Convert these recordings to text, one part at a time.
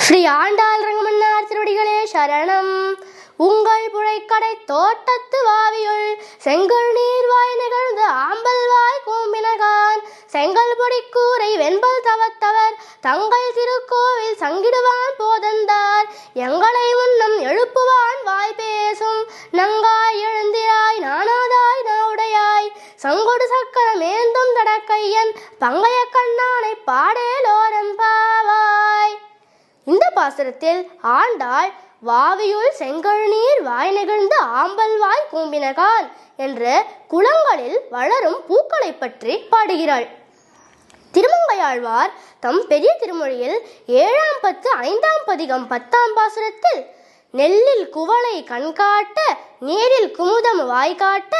ஸ்ரீ ஆண்டாள் ரங்கமன்னார் திருவடிகளே சரணம். உங்கள் புழைக்கடை தோட்டத்து வாவியுள் செங்கல் நீர்வாய் நிகழ்ந்து ஆம்பல் வாய் கூம்பினகான். செங்கல் பொடி கூரை வெண்பல் தவத்தவர் தங்கள் திருக்கோவில் சங்கிடுவான் போதந்தார். எங்களை முன்னம் எழுப்புவான் வாய் பேசும். நங்காய் எழுந்திராய் நானாதாய் நாவுடையாய். சங்கொடு சக்கரம் ஏந்தும் தடக்கையன் பங்கைய கண்ணானை பாடேலோரம்பா பாசுரத்தில் ஆண்டாள் வாவியுள் செங்கழுநீர் வாய் நிகழ்ந்து ஆம்பல்வாய் கூம்பினகான் என்று குளங்களில் வளரும் பூக்களைப் பற்றி பாடுகிறாள். திருமங்கையாழ்வார் தம் பெரிய திருமொழியில் ஏழாம் பத்து ஐந்தாம் பதிகம் பத்தாம் பாசுரத்தில் நெல்லில் குவளை கண்காட்ட நீரில் குமுதம் வாய் காட்ட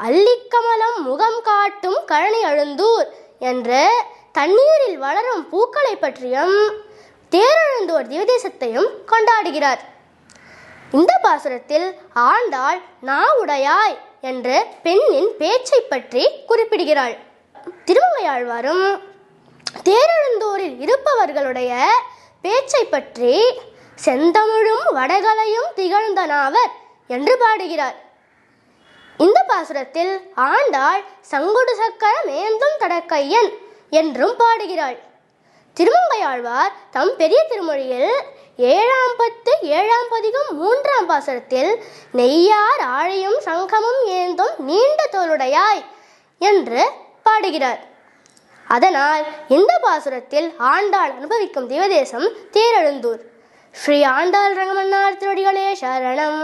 அல்லிக்கமலம் முகம் காட்டும் கழனி அழுந்தூர் என்று தண்ணீரில் வளரும் பூக்களை பற்றியும் தேரெழுந்தோர் திவதேசத்தையும் கொண்டாடுகிறார். இந்த பாசுரத்தில் ஆண்டாள் நா உடையாய் என்று பெண்ணின் பேச்சை பற்றி குறிப்பிடுகிறாள். திருமங்கையாழ்வாரும் தேரெழுந்தோரில் இருப்பவர்களுடைய பேச்சை பற்றி செந்தமிழும் வடகலையும் திகழ்ந்தனாவர் என்று பாடுகிறார். இந்த பாசுரத்தில் ஆண்டாள் சங்குடு சக்கர மேந்தும் தடக்கையன் என்றும் பாடுகிறாள். திருமங்கையாழ்வார் தம் பெரிய திருமொழியில் ஏழாம் பத்து ஏழாம் பதிகம் மூன்றாம் பாசரத்தில் நெய்யார் ஆழையும் சங்கமும் ஏந்தும் நீண்ட தோளுடையாய் என்று பாடுகிறார். அதனால் இந்த பாசுரத்தில் ஆண்டாள் அனுபவிக்கும் திவதேசம் தேரெழுந்தூர். ஸ்ரீ ஆண்டாள் ரங்கமன்னார் திருவடிகளே சரணம்.